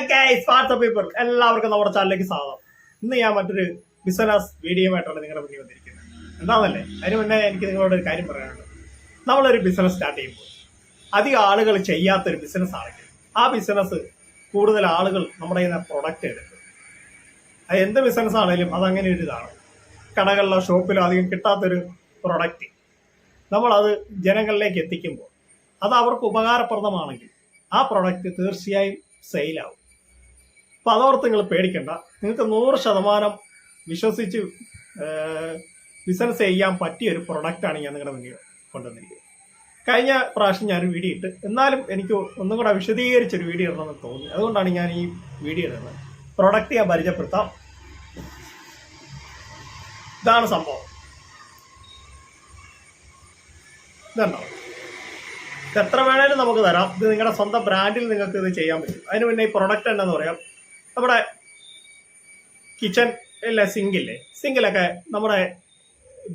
Paper എല്ലാവർക്കും നമ്മുടെ ചാനലിലേക്ക് സ്വാഗതം. ഇന്ന് ഞാൻ മറ്റൊരു ബിസിനസ് വീഡിയോ ആയിട്ടാണ് നിങ്ങളുടെ മുന്നിൽ വന്നിരിക്കുന്നത്. എന്താണെന്നല്ലേ അതിന് മുന്നേ എനിക്ക് നിങ്ങളോട് ഒരു കാര്യം പറയാനുണ്ട്. നമ്മളൊരു ബിസിനസ് സ്റ്റാർട്ട് ചെയ്യുമ്പോൾ അധികം ആളുകൾ ചെയ്യാത്തൊരു ബിസിനസ് ആണെങ്കിൽ ആ ബിസിനസ് കൂടുതൽ ആളുകൾ നമ്മുടെ കയ്യിൽ നിന്ന് പ്രൊഡക്റ്റ് എടുക്കും. അത് എന്ത് ബിസിനസ് ആണെങ്കിലും അതങ്ങനെ ഒരു ഇതാണ്. കടകളിലോ ഷോപ്പിലോ അധികം കിട്ടാത്തൊരു പ്രൊഡക്റ്റ് നമ്മളത് ജനങ്ങളിലേക്ക് എത്തിക്കുമ്പോൾ അത് അവർക്ക് ഉപകാരപ്രദമാണെങ്കിൽ ആ പ്രൊഡക്റ്റ് തീർച്ചയായും സെയിലാവും അപ്പോൾ നിങ്ങൾ പേടിക്കണ്ട. നിങ്ങൾക്ക് നൂറ് ശതമാനം വിശ്വസിച്ച് ബിസിനസ് ചെയ്യാൻ പറ്റിയ ഒരു പ്രൊഡക്റ്റാണ് ഞാൻ നിങ്ങളുടെ മുന്നിൽ കൊണ്ടുവന്നിരിക്കുന്നത്. കഴിഞ്ഞ പ്രാവശ്യം ഞാൻ ഒരു വീഡിയോ ഇട്ട്. എന്നാലും എനിക്ക് ഒന്നും കൂടെ വിശദീകരിച്ചൊരു വീഡിയോ ഇടണമെന്ന് തോന്നി. അതുകൊണ്ടാണ് ഞാൻ ഈ വീഡിയോ ഇടുന്നത്. പ്രൊഡക്റ്റ് ഞാൻ പരിചയപ്പെടുത്താം. ഇതാണ് സംഭവം. ഇതുണ്ടോ? ഇത് എത്ര വേണേലും നമുക്ക് തരാം. ഇത് നിങ്ങളുടെ സ്വന്തം ബ്രാൻഡിൽ നിങ്ങൾക്ക് ഇത് ചെയ്യാൻ പറ്റും. അതിന് പിന്നെ ഈ പ്രൊഡക്റ്റ് എന്താണെന്ന് പറയാം. നമ്മുടെ കിച്ചൺ ഇല്ല? സിങ്കില്ലേ സിങ്കിലൊക്കെ നമ്മുടെ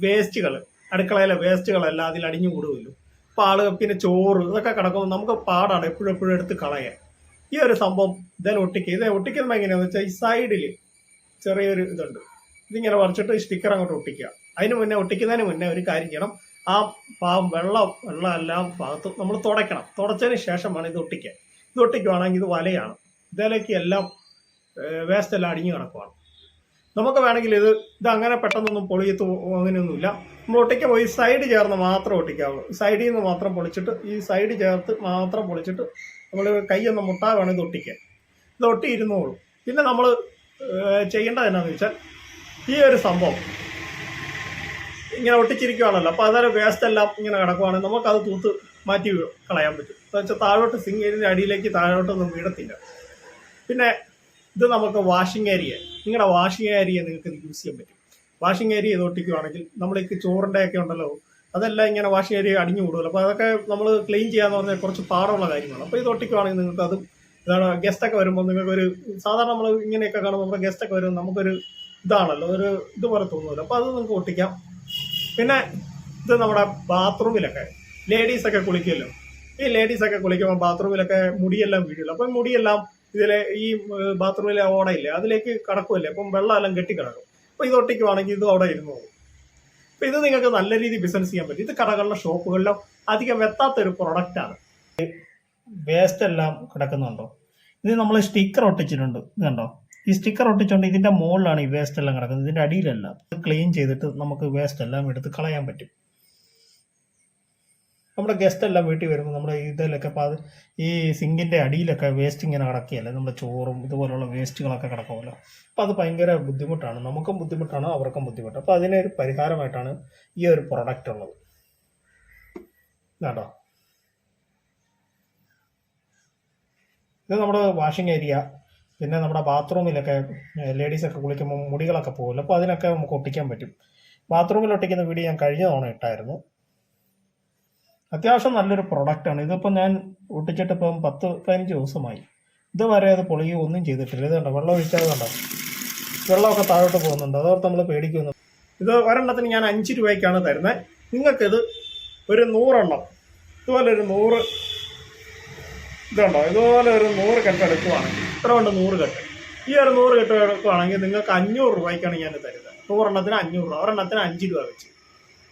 വേസ്റ്റുകൾ അടുക്കളയിലെ വേസ്റ്റുകളെല്ലാം അതിൽ അടിഞ്ഞു കൂടുമല്ലോ. അപ്പോൾ ആളുകൾ പിന്നെ ചോറ് ഇതൊക്കെ കിടക്കുമ്പോൾ നമുക്ക് പാടാണ് എപ്പോഴും എപ്പോഴും എടുത്ത് കളയാൻ. ഈ ഒരു സംഭവം ഇതിൽ ഒട്ടിക്കുക ഇത് ഒട്ടിക്കുമ്പോൾ എങ്ങനെയാണെന്ന് വെച്ചാൽ ഈ സൈഡിൽ ചെറിയൊരു ഇതുണ്ട്. ഇതിങ്ങനെ വരച്ചിട്ട് സ്റ്റിക്കർ അങ്ങോട്ട് ഒട്ടിക്കുക. അതിന് മുന്നേ ഒട്ടിക്കുന്നതിന് മുന്നേ ഒരു കാര്യം ചെയ്യണം. ആ പാവം വെള്ളം വെള്ളം എല്ലാം ഭാഗത്ത് നമ്മൾ തുടയ്ക്കണം. തുടച്ചതിന് ശേഷമാണ് ഇത് ഒട്ടിക്കുക. ഇത് ഒട്ടിക്കുവാണെങ്കിൽ ഇത് വലയാണ്. ഇതിലേക്ക് എല്ലാം വേസ്റ്റ് എല്ലാം അടിഞ്ഞു കിടക്കുവാണ്. നമുക്ക് വേണമെങ്കിൽ ഇത് ഇത് അങ്ങനെ പെട്ടെന്നൊന്നും പൊളിയത്ത് അങ്ങനെയൊന്നുമില്ല. നമ്മൾ ഒട്ടിക്കാൻ പോയി സൈഡ് ചേർന്ന് മാത്രം ഒട്ടിക്കാവുള്ളൂ സൈഡിൽ നിന്ന് മാത്രം പൊളിച്ചിട്ട് ഈ സൈഡ് ചേർത്ത് മാത്രം പൊളിച്ചിട്ട് നമ്മൾ കൈയൊന്ന് മുട്ടാ വേണം ഇത് ഒട്ടിക്കാൻ. ഇത് ഒട്ടിയിരുന്നോളൂ. പിന്നെ നമ്മൾ ചെയ്യേണ്ടത് എന്നാന്ന് വെച്ചാൽ ഈ ഒരു സംഭവം. ഇങ്ങനെ ഒട്ടിച്ചിരിക്കുകയാണല്ലോ അപ്പോൾ അതായത് വേസ്റ്റ് എല്ലാം ഇങ്ങനെ കിടക്കുവാണെങ്കിൽ നമുക്കത് തൂത്ത് മാറ്റി കളയാൻ പറ്റും. എന്ന് വെച്ചാൽ താഴോട്ട് സിങ്കിന്റെ അടിയിലേക്ക് താഴോട്ടൊന്നും വീഴത്തില്ല. പിന്നെ ഇത് നമുക്ക് വാഷിംഗ് ഏരിയ നിങ്ങളുടെ വാഷിംഗ് ഏരിയ നിങ്ങൾക്ക് യൂസ് ചെയ്യാൻ പറ്റും. വാഷിംഗ് ഏരിയ ഇത് നമ്മൾ നമ്മളേക്ക് ചോറിന്റെ ഒക്കെ ഉണ്ടല്ലോ അതെല്ലാം ഇങ്ങനെ വാഷിംഗ് ഏരിയ അടിഞ്ഞു കൂടുമല്ലോ അപ്പോൾ അതൊക്കെ നമ്മൾ ക്ലീൻ ചെയ്യാന്ന് പറഞ്ഞാൽ കുറച്ച് പാടുള്ള കാര്യങ്ങളാണ്. അപ്പോൾ ഇത് ഒട്ടിക്കുവാണെങ്കിൽ നിങ്ങൾക്ക് അതും ഇതാണ് ഗസ്റ്റൊക്കെ വരുമ്പോൾ നിങ്ങൾക്കൊരു സാധാരണ നമ്മൾ ഇങ്ങനെയൊക്കെ കാണുമ്പോൾ നമ്മുടെ ഗസ്റ്റൊക്കെ വരുമ്പോൾ നമുക്കൊരു ഇതാണല്ലോ ഒരു ഇത് പോലെ തോന്നുമല്ലോ അപ്പോൾ അത് നിങ്ങൾക്ക് ഒട്ടിക്കാം. പിന്നെ ഇത് നമ്മുടെ ബാത്റൂമിലൊക്കെ ലേഡീസൊക്കെ കുളിക്കുമല്ലോ ഈ ലേഡീസൊക്കെ കുളിക്കുമ്പോൾ ബാത്റൂമിലൊക്കെ മുടിയെല്ലാം വീഴുമല്ലോ അപ്പോൾ മുടിയെല്ലാം ഇതിലെ ഈ ബാത്റൂമിലെ ഓടയില്ലേ അതിലേക്ക് കടക്കുമല്ലേ അപ്പം വെള്ളമെല്ലാം കെട്ടിക്കിടക്കും. അപ്പോൾ ഇത് ഒട്ടിക്കുവാണെങ്കിൽ ഇത് അവിടെ ഇരുന്നു പോകും. അപ്പം ഇത് നിങ്ങൾക്ക് നല്ല രീതിയിൽ ബിസിനസ് ചെയ്യാൻ പറ്റും. ഇത് കടകളിലോ ഷോപ്പുകളിലോ അധികം എത്താത്തൊരു പ്രൊഡക്റ്റാണ് വേസ്റ്റ് എല്ലാം കിടക്കുന്നുണ്ടോ? ഇത് നമ്മൾ സ്റ്റിക്കർ ഒട്ടിച്ചിട്ടുണ്ട് ഇത് കണ്ടോ? ഈ സ്റ്റിക്കർ ഒട്ടിച്ചുകൊണ്ട് ഇതിന്റെ മുകളിലാണ് ഈ വേസ്റ്റ് എല്ലാം കിടക്കുന്നത്. ഇതിന്റെ അടിയിലല്ല. ക്ലീൻ ചെയ്തിട്ട് നമുക്ക് വേസ്റ്റ് എല്ലാം എടുത്ത് കളയാൻ പറ്റും. നമ്മുടെ ഗസ്റ്റ് എല്ലാം വീട്ടിൽ വരുമ്പോൾ നമ്മുടെ ഇതിലൊക്കെ പാത് ഈ സിങ്കിന്റെ അടിയിലൊക്കെ വേസ്റ്റ് ഇങ്ങനെ കിടക്കുകയല്ലേ? നമ്മുടെ ചോറും ഇതുപോലുള്ള വേസ്റ്റുകളൊക്കെ കിടക്കുമല്ലോ. അപ്പോൾ അത് ഭയങ്കര ബുദ്ധിമുട്ടാണ്. നമുക്കും ബുദ്ധിമുട്ടാണ് അവർക്കും ബുദ്ധിമുട്ട്. അപ്പോൾ അതിനൊരു പരിഹാരമായിട്ടാണ് ഈ ഒരു പ്രൊഡക്റ്റ് ഉള്ളത്. കേട്ടോ ഇത് നമ്മുടെ വാഷിംഗ് ഏരിയ പിന്നെ നമ്മുടെ ബാത്റൂമിലൊക്കെ ലേഡീസൊക്കെ കുളിക്കുമ്പോൾ മുടികളൊക്കെ പോകുമല്ലോ അപ്പോൾ അതിനൊക്കെ നമുക്ക് ഒട്ടിക്കാൻ പറ്റും. ബാത്റൂമിൽ ഒട്ടിക്കുന്ന വീഡിയോ ഞാൻ കഴിഞ്ഞ തവണ ഇട്ടായിരുന്നു. അത്യാവശ്യം നല്ലൊരു പ്രൊഡക്റ്റാണ് ഇതിപ്പോൾ ഞാൻ ഒട്ടിച്ചിട്ട് ഇപ്പം പത്ത് പതിനഞ്ച് ദിവസമായി. ഇതുവരെ അത് പൊളിയോ ഒന്നും ചെയ്തിട്ടില്ല. ഇത് കണ്ടോ? വെള്ളം ഒഴിച്ചാൽ കണ്ടോ? വെള്ളമൊക്കെ താഴോട്ട് പോകുന്നുണ്ട്. അതോർത്ത് നമ്മൾ പേടിക്കുന്നു. ഇത് ഒരെണ്ണത്തിന് ഞാൻ അഞ്ച് രൂപയ്ക്കാണ് തരുന്നത് നിങ്ങൾക്കിത് ഒരു നൂറെണ്ണം. ഇതുപോലെ ഒരു നൂറ് ഇതുണ്ടോ? ഇതുപോലെ ഒരു നൂറ് കെട്ട് എടുക്കുവാണെങ്കിൽ ഇത്ര കൊണ്ട് നൂറ് കെട്ട്. ഈ ഒരു നൂറ് കെട്ട് എടുക്കുവാണെങ്കിൽ നിങ്ങൾക്ക് അഞ്ഞൂറ് രൂപയ്ക്കാണ് ഞാൻ തരുന്നത്. നൂറെണ്ണത്തിന് അഞ്ഞൂറ് രൂപ. ഒരെണ്ണത്തിന് അഞ്ച് രൂപ വെച്ച്.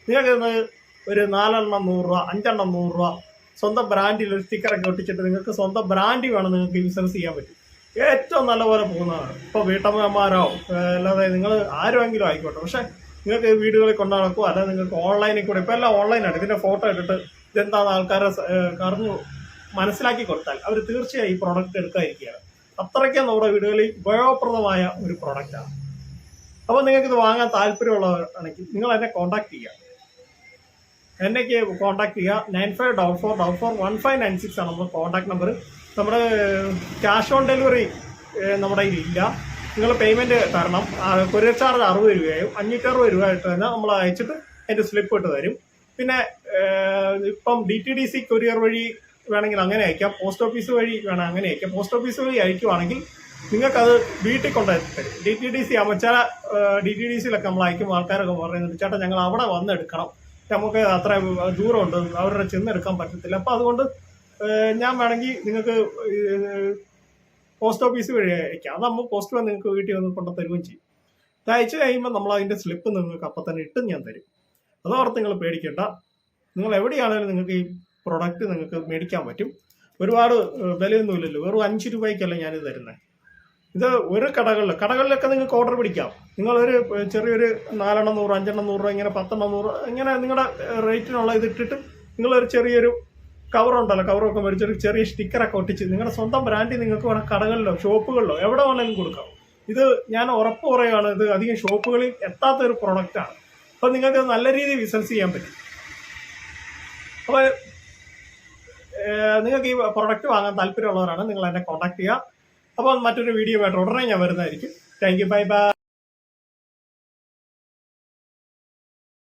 നിങ്ങൾക്ക് ഒരു നാലെണ്ണം നൂറ് രൂപ അഞ്ചെണ്ണം നൂറ് രൂപ. സ്വന്തം ബ്രാൻഡിൽ ഒരു സ്റ്റിക്കറൊക്കെ ഒട്ടിച്ചിട്ട് നിങ്ങൾക്ക് സ്വന്തം ബ്രാൻഡ് വേണം നിങ്ങൾക്ക് ബിസിനസ് ചെയ്യാൻ പറ്റും. ഏറ്റവും നല്ലപോലെ പോകുന്നതാണ്. ഇപ്പോൾ വീട്ടമ്മമാരോ അല്ലാതെ നിങ്ങൾ ആരുമെങ്കിലും ആയിക്കോട്ടെ. പക്ഷേ നിങ്ങൾക്ക് വീടുകളിൽ കൊണ്ടു നടക്കുമോ അല്ലാതെ നിങ്ങൾക്ക് ഓൺലൈനിൽ കൂടെ ഇപ്പോൾ എല്ലാം ഓൺലൈനാണ് ഇതിന്റെ ഫോട്ടോ എടുത്തിട്ട് ഇതെന്താണെന്ന് ആൾക്കാരെ സ- മനസ്സിലാക്കി കൊടുത്താൽ അവർ തീർച്ചയായും ഈ പ്രോഡക്റ്റ് എടുക്കാതിരിക്കുകയാണ്. അത്രയ്ക്കും നമ്മുടെ വീടുകളിൽ ഉപയോഗപ്രദമായ ഒരു പ്രോഡക്റ്റാണ് അപ്പോൾ നിങ്ങൾക്ക് ഇത് വാങ്ങാൻ താല്പര്യമുള്ളവരാണെങ്കിൽ നിങ്ങൾ എന്നെ കോൺടാക്ട് ചെയ്യുക. എന്നേക്ക് കോൺടാക്ട് ചെയ്യുക. Nine five double four double four one five nine six ആണ് നമ്മുടെ കോൺടാക്ട് നമ്പർ നമ്മുടെ ക്യാഷ് ഓൺ ഡെലിവറി നമ്മുടെ കയ്യിലില്ല നിങ്ങൾ പേയ്മെന്റ് തരണം. കൊറിയർ ചാർജ് അറുപത് രൂപയായും അഞ്ഞൂറ്ററുപത് രൂപ ആയിട്ട് തന്നെ നമ്മൾ അയച്ചിട്ട് അതിന്റെ സ്ലിപ്പ് ഇട്ട് തരും. പിന്നെ ഇപ്പം D T D C courier വഴി വേണമെങ്കിൽ അങ്ങനെ അയക്കാം. പോസ്റ്റ് ഓഫീസ് വഴി വേണം അങ്ങനെ അയക്കാം. പോസ്റ്റ് ഓഫീസ് വഴി അയക്കുവാണെങ്കിൽ നിങ്ങൾക്കത് വീട്ടിൽ കൊണ്ടുവരും. ഡി ടി ഡി സി അമ്മച്ചാല ഡി ടി ഡി സിയിലൊക്കെ നമ്മൾ അയക്കുമ്പോൾ ആൾക്കാരൊക്കെ പറയുന്നുണ്ട് ചേട്ടാ ഞങ്ങൾ അവിടെ വന്ന് എടുക്കണം. നമുക്ക് അത്ര ദൂരമുണ്ട്. അവരുടെ ചെന്നെടുക്കാൻ പറ്റത്തില്ല. അപ്പം അതുകൊണ്ട് ഞാൻ വേണമെങ്കിൽ നിങ്ങൾക്ക് പോസ്റ്റ് ഓഫീസ് വഴി അയക്കാം. അത് നമ്മൾ പോസ്റ്റ് വന്ന് നിങ്ങൾക്ക് വീട്ടിൽ വന്ന് കൊണ്ടു തരുകയും ചെയ്യും. ഇത് അയച്ചു കഴിയുമ്പോൾ നമ്മൾ അതിന്റെ സ്ലിപ്പ് നിങ്ങൾക്ക് അപ്പം തന്നെ ഇട്ടും ഞാൻ തരും. അതോർത്ത് നിങ്ങൾ പേടിക്കേണ്ട. നിങ്ങൾ എവിടെയാണെങ്കിലും നിങ്ങൾക്ക് ഈ പ്രൊഡക്റ്റ് നിങ്ങൾക്ക് മേടിക്കാൻ പറ്റും. ഒരുപാട് വിലയൊന്നുമില്ലല്ലോ. വെറും അഞ്ച് രൂപയ്ക്കല്ല ഞാനിത് തരുന്നത് ഇത് ഒരു കടകളിൽ കടകളിലൊക്കെ നിങ്ങൾക്ക് ഓർഡർ പിടിക്കാം. നിങ്ങളൊരു ചെറിയൊരു നാലെണ്ണം നൂറ് അഞ്ചെണ്ണം നൂറ് രൂപ ഇങ്ങനെ പത്തെണ്ണം നൂറ് ഇങ്ങനെ നിങ്ങളുടെ റേറ്റിനുള്ള ഇത് ഇട്ടിട്ട് നിങ്ങളൊരു ചെറിയൊരു കവറുണ്ടല്ലോ കവറൊക്കെ മേടിച്ചൊരു ചെറിയ സ്റ്റിക്കറൊക്കെ ഒട്ടിച്ച് നിങ്ങളുടെ സ്വന്തം ബ്രാൻഡിൽ നിങ്ങൾക്ക് വേണം കടകളിലോ ഷോപ്പുകളിലോ എവിടെ വേണമെങ്കിലും കൊടുക്കാം. ഇത് ഞാൻ ഉറപ്പ് പറയുകയാണ് ഇത് അധികം ഷോപ്പുകളിൽ എത്താത്ത ഒരു പ്രൊഡക്റ്റാണ് അപ്പം നിങ്ങൾക്ക് നല്ല രീതിയിൽ ബിസിനസ് ചെയ്യാൻ പറ്റും. അപ്പോൾ നിങ്ങൾക്ക് ഈ പ്രൊഡക്റ്റ് വാങ്ങാൻ താല്പര്യമുള്ളവരാണ് നിങ്ങൾ എന്നെ കോൺടാക്ട് ചെയ്യുക. അപ്പോൾ മറ്റൊരു വീഡിയോ ആയിട്ട് ഉടനെ ഞാൻ വരുന്നതായിരിക്കും. Thank you bye bye